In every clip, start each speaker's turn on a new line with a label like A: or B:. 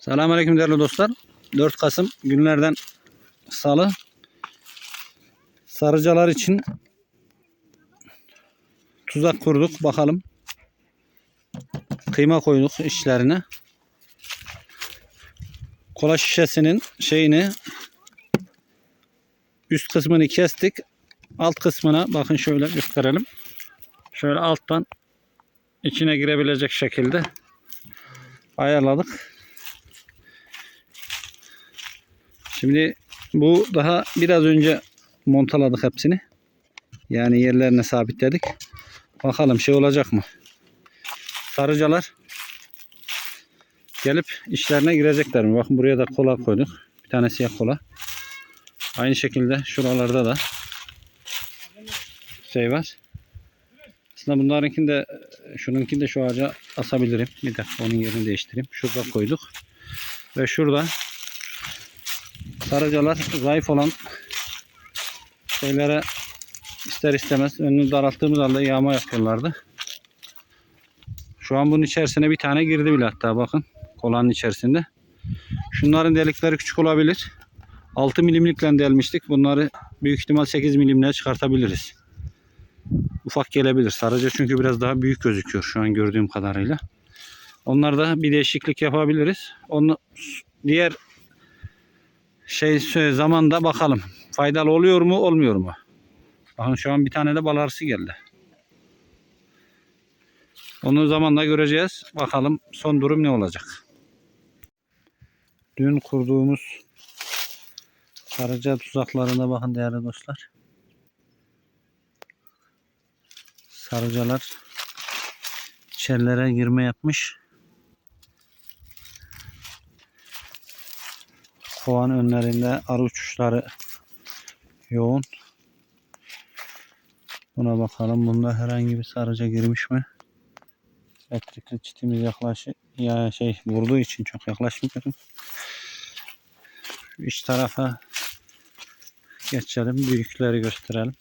A: Selamünaleyküm değerli dostlar. 4 Kasım günlerden salı. Sarıcalar için tuzak kurduk. Bakalım. Kıyma koyduk içlerine. Kola şişesinin şeyini üst kısmını kestik. Alt kısmına bakın şöyle gösterelim. Şöyle alttan içine girebilecek şekilde ayarladık. Şimdi bu daha biraz önce montaladık hepsini. Yani yerlerine sabitledik. Bakalım şey olacak mı? Sarıcalar gelip işlerine girecekler mi? Bakın buraya da kola koyduk. Bir tane siyah kola. Aynı şekilde şuralarda da şey var. Aslında bunlarınkini de şununkini de şu ağaca asabilirim. Bir dakika onun yerini değiştireyim. Şurada koyduk. Ve şurada sarıcalar zayıf olan şeylere ister istemez önünü daralttığımız halde yağma yapıyorlardı. Şu an bunun içerisine bir tane girdi bile hatta bakın. Kolanın içerisinde. Şunların delikleri küçük olabilir. 6 milimlikle delmiştik. Bunları büyük ihtimal 8 milimle çıkartabiliriz. Ufak gelebilir. Sarıca çünkü biraz daha büyük gözüküyor şu an gördüğüm kadarıyla. Onlarda bir değişiklik yapabiliriz. Onu diğer şey zamanda bakalım. Faydalı oluyor mu olmuyor mu? Bakın şu an bir tane de bal arısı geldi. Onu zamanla göreceğiz. Bakalım son durum ne olacak. Dün kurduğumuz sarıca tuzaklarına bakın değerli dostlar. Sarıcalar içerilere girme yapmış. Kovan önlerinde arı uçuşları yoğun. Buna bakalım. Bunda herhangi bir sarıca girmiş mi? Elektrikli çitimiz yaklaşı ya şey vurduğu için çok yaklaşmıyorum. Şu tarafa geçelim. Büyükleri gösterelim.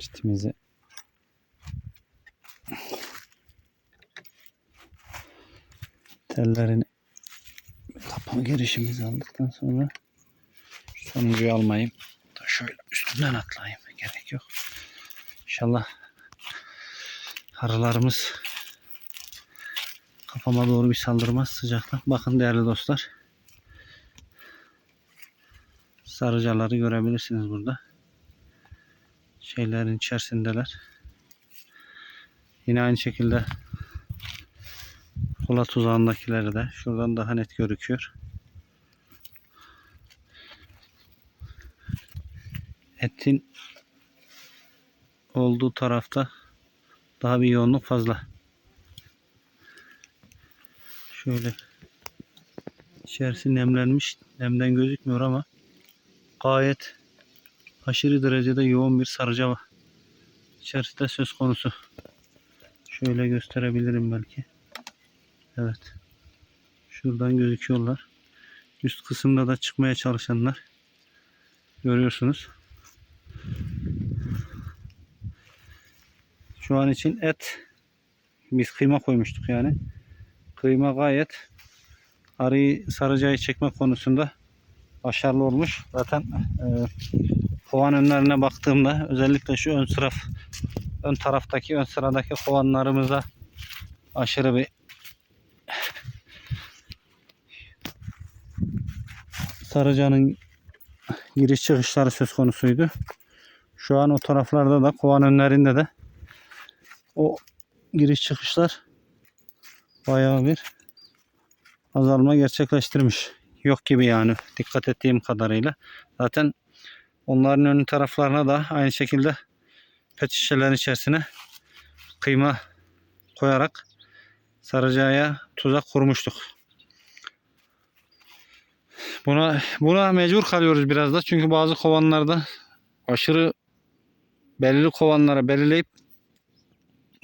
A: Çitimizi tellerini kapama girişimizi aldıktan sonra sonuncuyu almayayım. Da şöyle üstünden atlayayım. Gerek yok. İnşallah arılarımız kafama doğru bir saldırmaz sıcaktan. Bakın değerli dostlar. Sarıcaları görebilirsiniz burada. Şeylerin içerisindeler. Yine aynı şekilde kola tuzağındakileri de şuradan daha net gözüküyor. Etin olduğu tarafta daha bir yoğunluk fazla. Şöyle içerisi nemlenmiş. Nemden gözükmüyor ama gayet aşırı derecede yoğun bir sarıca var. İçerisinde söz konusu. Şöyle gösterebilirim belki. Evet. Şuradan gözüküyorlar. Üst kısımda da çıkmaya çalışanlar. Görüyorsunuz. Şu an için et biz kıyma koymuştuk yani. Kıyma gayet arıyı sarıcayı çekme konusunda başarılı olmuş. Zaten e, kovan önlerine baktığımda özellikle şu ön sıraf ön taraftaki ön sıradaki kovanlarımıza aşırı bir sarıcanın giriş çıkışları söz konusuydu. Şu an o taraflarda da kovan önlerinde de o giriş çıkışlar bayağı bir azalma gerçekleştirmiş. Yok gibi yani dikkat ettiğim kadarıyla. Zaten onların ön taraflarına da aynı şekilde pet şişelerin içerisine kıyma koyarak sarıcaya tuzak kurmuştuk. Buna buna mecbur kalıyoruz biraz da çünkü bazı kovanlarda aşırı belirli kovanlara belirleyip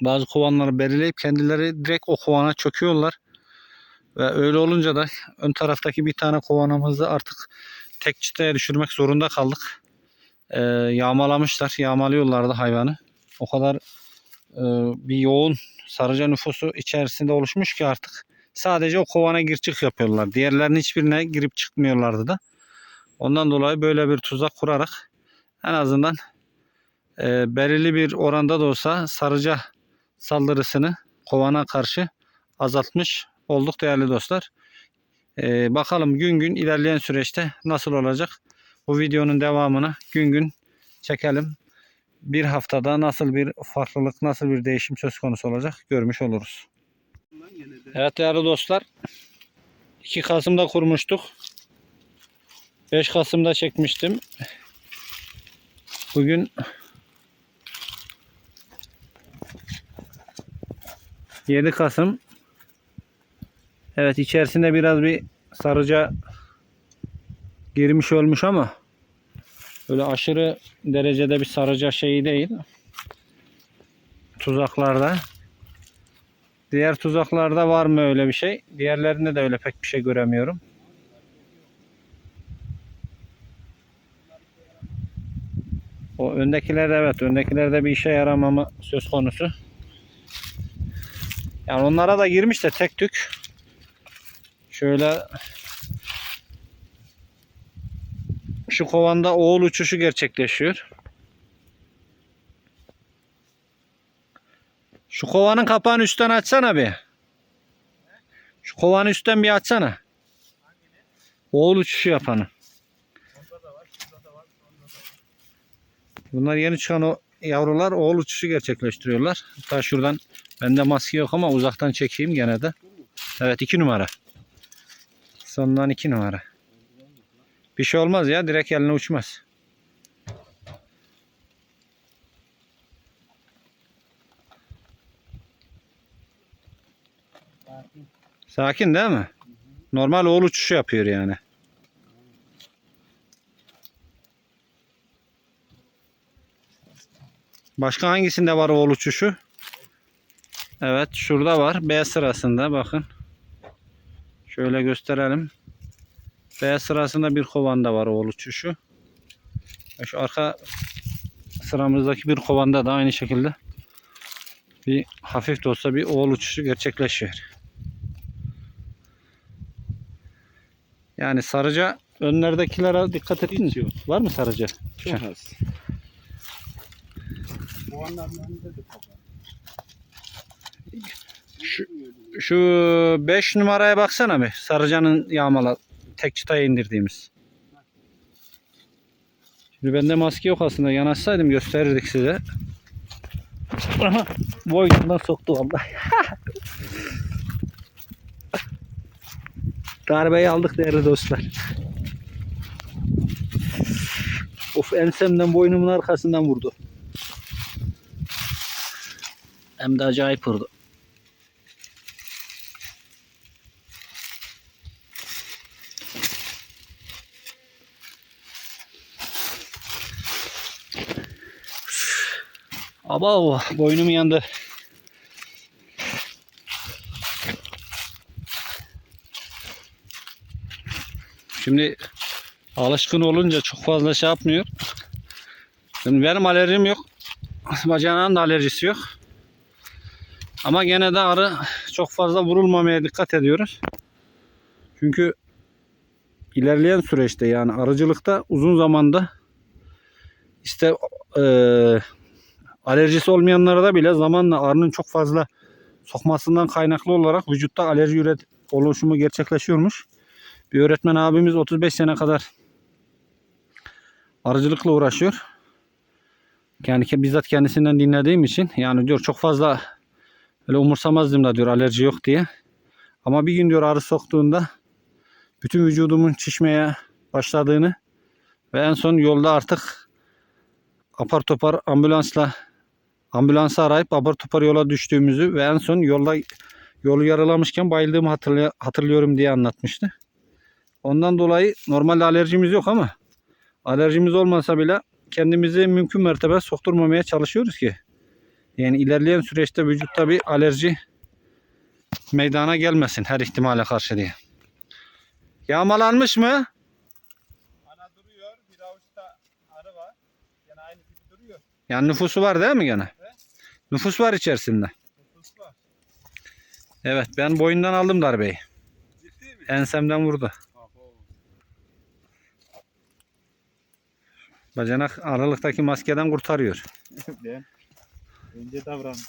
A: bazı kovanları belirleyip kendileri direkt o kovana çöküyorlar. Ve öyle olunca da ön taraftaki bir tane kovanımızı artık tek çıtaya düşürmek zorunda kaldık. Ee, yağmalamışlar. Yağmalıyorlardı hayvanı. O kadar e, bir yoğun sarıca nüfusu içerisinde oluşmuş ki artık sadece o kovana gir çık yapıyorlar. Diğerlerinin hiçbirine girip çıkmıyorlardı da. Ondan dolayı böyle bir tuzak kurarak en azından e, belirli bir oranda da olsa sarıca saldırısını kovana karşı azaltmış olduk değerli dostlar. E, bakalım gün gün ilerleyen süreçte nasıl olacak? Bu videonun devamını gün gün çekelim. Bir haftada nasıl bir farklılık, nasıl bir değişim söz konusu olacak görmüş oluruz. Evet değerli dostlar. 2 Kasım'da kurmuştuk. 5 Kasım'da çekmiştim. Bugün ...7 Kasım... ...evet içerisinde biraz bir... ...sarıca... ...girmiş olmuş ama... ...öyle aşırı derecede bir sarıca şeyi değil... ...tuzaklarda... ...diğer tuzaklarda var mı öyle bir şey... ...diğerlerinde de öyle pek bir şey göremiyorum... O öndekilerde evet öndekilerde bir işe yaramama söz konusu. Yani onlara da girmiş de tek tük. Şöyle şu kovanda oğul uçuşu gerçekleşiyor. Şu kovanın kapağını üstten açsana bir. Şu kovanı üstten bir açsana. Oğul uçuşu yapanı. Bunlar yeni çıkan o yavrular oğul uçuşu gerçekleştiriyorlar. Hatta şuradan bende maske yok ama uzaktan çekeyim gene de. Evet iki numara. Sondan iki numara. Bir şey olmaz ya direkt eline uçmaz. Sakin değil mi? Normal oğul uçuşu yapıyor yani. Başka hangisinde var oğul uçuşu? Evet şurada var. B sırasında bakın. Şöyle gösterelim. B sırasında bir kovanda var oğul uçuşu. Ve Şu arka sıramızdaki bir kovanda da aynı şekilde bir hafif de olsa bir oğul uçuşu gerçekleşiyor. Yani sarıca önlerdekilere dikkat ettiniz mi? Var mı sarıca?
B: Çok az. Önünde de kapalı.
A: Şu- Şu 5 numaraya baksana bir. Sarıcanın yağmala tek çıtaya indirdiğimiz. Şimdi bende maske yok aslında. Yanaşsaydım gösterirdik size. Aha, boynundan soktu vallahi. Darbeyi aldık değerli dostlar. Of ensemden boynumun arkasından vurdu. Hem de acayip vurdu. Aba boynum yandı. Şimdi alışkın olunca çok fazla şey yapmıyor. Şimdi benim alerjim yok. Bacağının da alerjisi yok. Ama gene de arı çok fazla vurulmamaya dikkat ediyoruz. Çünkü ilerleyen süreçte yani arıcılıkta uzun zamanda işte eee alerjisi olmayanlara da bile zamanla arının çok fazla sokmasından kaynaklı olarak vücutta alerji üret oluşumu gerçekleşiyormuş. Bir öğretmen abimiz 35 sene kadar arıcılıkla uğraşıyor. Yani bizzat kendisinden dinlediğim için yani diyor çok fazla öyle umursamazdım da diyor alerji yok diye. Ama bir gün diyor arı soktuğunda bütün vücudumun şişmeye başladığını ve en son yolda artık apar topar ambulansla ambulansı arayıp apar topar yola düştüğümüzü ve en son yolda yolu yaralamışken bayıldığımı hatırlıyorum diye anlatmıştı. Ondan dolayı normalde alerjimiz yok ama alerjimiz olmasa bile kendimizi mümkün mertebe sokturmamaya çalışıyoruz ki yani ilerleyen süreçte vücutta bir alerji meydana gelmesin her ihtimale karşı diye. Yağmalanmış mı?
B: Ana duruyor. Bir avuçta arı var. Yani aynı gibi duruyor.
A: Yani nüfusu var değil mi gene? Nüfus var içerisinde.
B: Nüfus var.
A: Evet ben boyundan aldım darbeyi.
B: Ciddi mi?
A: Ensemden vurdu. Bacanak aralıktaki maskeden kurtarıyor.
B: ben önce davrandım.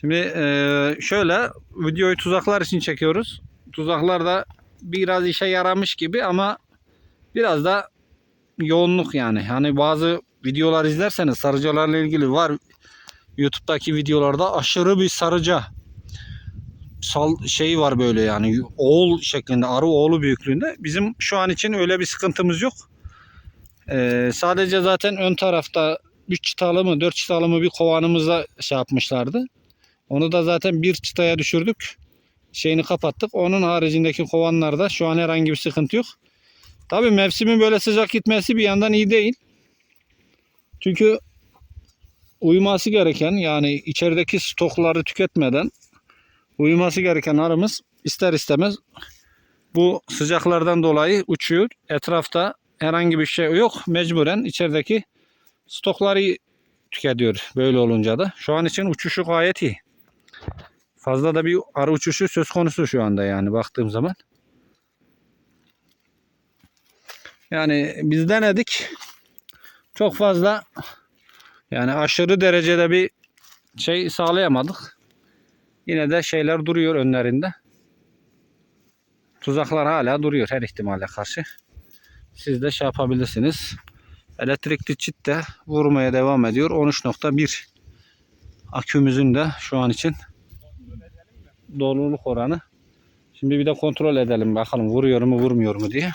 A: Şimdi eee, şöyle videoyu tuzaklar için çekiyoruz. Tuzaklar da biraz işe yaramış gibi ama biraz da yoğunluk yani. Hani bazı videolar izlerseniz sarıcalarla ilgili var. YouTube'daki videolarda aşırı bir sarıca sal şey var böyle yani oğul şeklinde arı oğlu büyüklüğünde. Bizim şu an için öyle bir sıkıntımız yok. Eee, sadece zaten ön tarafta 3 çıtalı mı 4 çıtalı mı bir kovanımızda şey yapmışlardı. Onu da zaten bir çıtaya düşürdük. Şeyini kapattık. Onun haricindeki kovanlarda şu an herhangi bir sıkıntı yok. Tabii mevsimin böyle sıcak gitmesi bir yandan iyi değil. Çünkü uyuması gereken yani içerideki stokları tüketmeden uyuması gereken arımız ister istemez bu sıcaklardan dolayı uçuyor. Etrafta herhangi bir şey yok. Mecburen içerideki stokları tüketiyor böyle olunca da. Şu an için uçuşu gayet iyi. Fazla da bir arı uçuşu söz konusu şu anda yani baktığım zaman. Yani biz denedik. Çok fazla yani aşırı derecede bir şey sağlayamadık. Yine de şeyler duruyor önlerinde. Tuzaklar hala duruyor her ihtimale karşı. Siz de şey yapabilirsiniz. Elektrikli çit de vurmaya devam ediyor. 13.1 akümüzün de şu an için doluluk oranı. Şimdi bir de kontrol edelim bakalım vuruyor mu vurmuyor mu diye.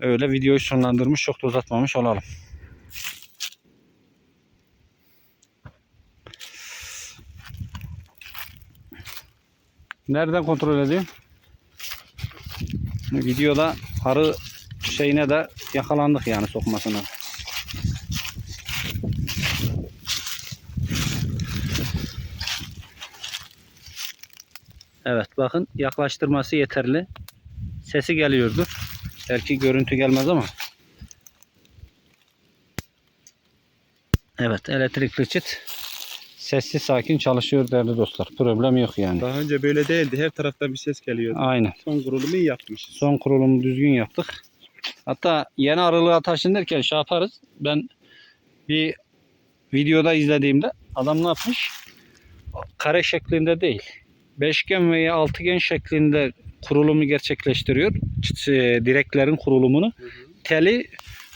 A: Öyle videoyu sonlandırmış çok da uzatmamış olalım. Nereden kontrol edeyim? Videoda arı şeyine de yakalandık yani sokmasına. Evet bakın yaklaştırması yeterli. Sesi geliyordur. Belki görüntü gelmez ama. Evet elektrikli çit sessiz sakin çalışıyor değerli dostlar. Problem yok yani.
B: Daha önce böyle değildi. Her taraftan bir ses geliyordu.
A: Aynen.
B: Son kurulumu iyi yapmış.
A: Son kurulumu düzgün yaptık. Hatta yeni arılığa taşınırken şey yaparız. Ben bir videoda izlediğimde adam ne yapmış? Kare şeklinde değil. Beşgen veya altıgen şeklinde kurulumu gerçekleştiriyor. E, Direklerin kurulumunu. Teli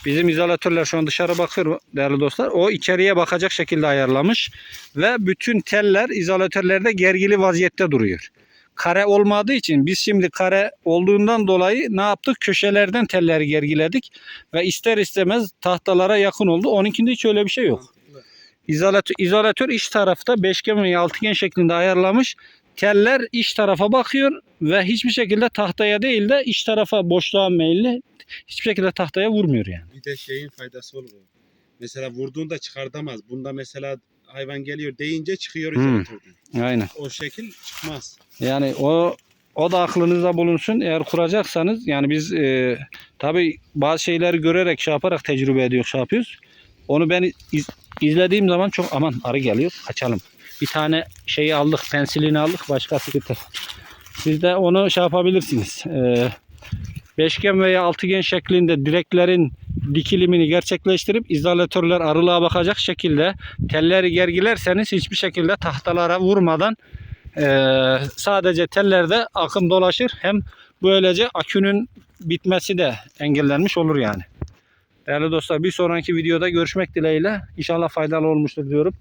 A: bizim izolatörler şu an dışarı bakıyor değerli dostlar. O içeriye bakacak şekilde ayarlamış. Ve bütün teller izolatörlerde gergili vaziyette duruyor kare olmadığı için biz şimdi kare olduğundan dolayı ne yaptık? Köşelerden telleri gergiledik ve ister istemez tahtalara yakın oldu. Onunkinde hiç öyle bir şey yok. İzolatör, izolatör iç tarafta beşgen veya altıgen şeklinde ayarlamış. Teller iç tarafa bakıyor ve hiçbir şekilde tahtaya değil de iç tarafa boşluğa meyilli hiçbir şekilde tahtaya vurmuyor yani.
B: Bir de şeyin faydası olur. Mesela vurduğunda çıkartamaz. Bunda mesela hayvan geliyor deyince çıkıyor
A: Hmm. Aynen.
B: O şekil çıkmaz.
A: Yani o o da aklınızda bulunsun. Eğer kuracaksanız yani biz e, tabi bazı şeyleri görerek şey yaparak tecrübe ediyor şey yapıyoruz. Onu ben iz- izlediğim zaman çok aman arı geliyor kaçalım. Bir tane şeyi aldık pensilini aldık başka sıkıntı. Siz de onu şey yapabilirsiniz. E, beşgen veya altıgen şeklinde direklerin dikilimini gerçekleştirip izolatörler arılığa bakacak şekilde telleri gergilerseniz hiçbir şekilde tahtalara vurmadan ee, sadece tellerde akım dolaşır. Hem böylece akünün bitmesi de engellenmiş olur yani. Değerli dostlar bir sonraki videoda görüşmek dileğiyle. İnşallah faydalı olmuştur diyorum.